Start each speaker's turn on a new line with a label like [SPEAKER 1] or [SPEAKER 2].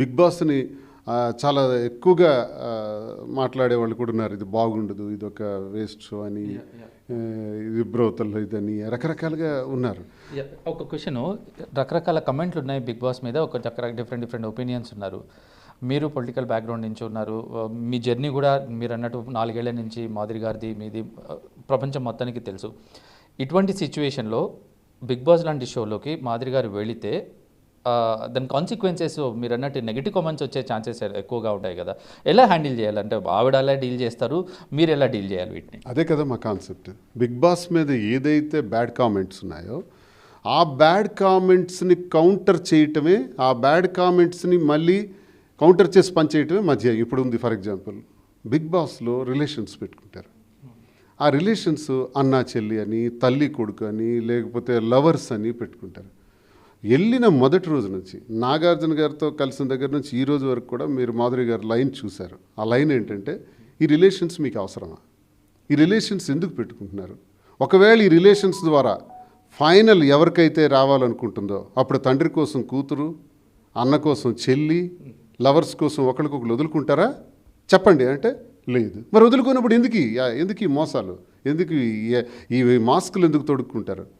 [SPEAKER 1] Big బాస్ని చాలా ఎక్కువగా మాట్లాడే వాళ్ళు కూడా ఉన్నారు. ఇది బాగుండదు ఇది ఒక వేస్ట్ షో అని ఇది బ్రోతల్ ఇదని రకరకాలుగా ఉన్నారు.
[SPEAKER 2] ఒక క్వశ్చన్. రకరకాల కమెంట్లు ఉన్నాయి బిగ్ బాస్ మీద ఒక డిఫరెంట్ డిఫరెంట్ ఒపీనియన్స్ ఉన్నారు. మీరు పొలిటికల్ బ్యాక్గ్రౌండ్ నుంచి ఉన్నారు. మీ జర్నీ కూడా మీరు అన్నట్టు నాలుగేళ్ళ నుంచి మాదిరి గారిది మీది ప్రపంచం మొత్తానికి తెలుసు. ఇటువంటి సిచ్యువేషన్లో బిగ్ బాస్ లాంటి షోలోకి మాదిరి గారు వెళితే దాని కాన్సిక్వెన్సెస్ మీరు అన్నట్టు నెగిటివ్ కామెంట్స్ వచ్చే ఛాన్సెస్ ఎక్కువగా ఉంటాయి కదా. ఎలా హ్యాండిల్ చేయాలంటే ఆవిడ ఎలా డీల్ చేస్తారు మీరు ఎలా డీల్ చేయాలి వీటిని?
[SPEAKER 1] అదే కదా మా కాన్సెప్ట్ బిగ్ బాస్ మీద ఏదైతే బ్యాడ్ కామెంట్స్ ఉన్నాయో ఆ బ్యాడ్ కామెంట్స్ని కౌంటర్ చేయటమే ఆ బ్యాడ్ కామెంట్స్ని మళ్ళీ కౌంటర్ చేసి పనిచేయటమే మధ్య ఇప్పుడు ఉంది ఫర్ ఎగ్జాంపుల్ బిగ్ బాస్లో రిలేషన్స్ పెట్టుకుంటారు. ఆ రిలేషన్స్ అన్నా చెల్లి అని తల్లి కొడుకు అని లేకపోతే లవర్స్ అని పెట్టుకుంటారు. వెళ్ళిన మొదటి రోజు నుంచి నాగార్జున గారితో కలిసిన దగ్గర నుంచి ఈ రోజు వరకు కూడా మీరు మాధురి గారు లైన్ చూశారు. ఆ లైన్ ఏంటంటే ఈ రిలేషన్స్ మీకు అవసరమా? ఈ రిలేషన్స్ ఎందుకు పెట్టుకుంటున్నారు? ఒకవేళ ఈ రిలేషన్స్ ద్వారా ఫైనల్ ఎవరికైతే రావాలనుకుంటుందో అప్పుడు తండ్రి కోసం కూతురు అన్న కోసం చెల్లి లవర్స్ కోసం ఒకరికొకరు వదులుకుంటారా? చెప్పండి. అంటే లేదు. మరి వదులుకున్నప్పుడు ఎందుకు ఎందుకు ఈ మోసాలు? ఎందుకు ఈ మాస్కులు ఎందుకు తొడుక్కుంటారు?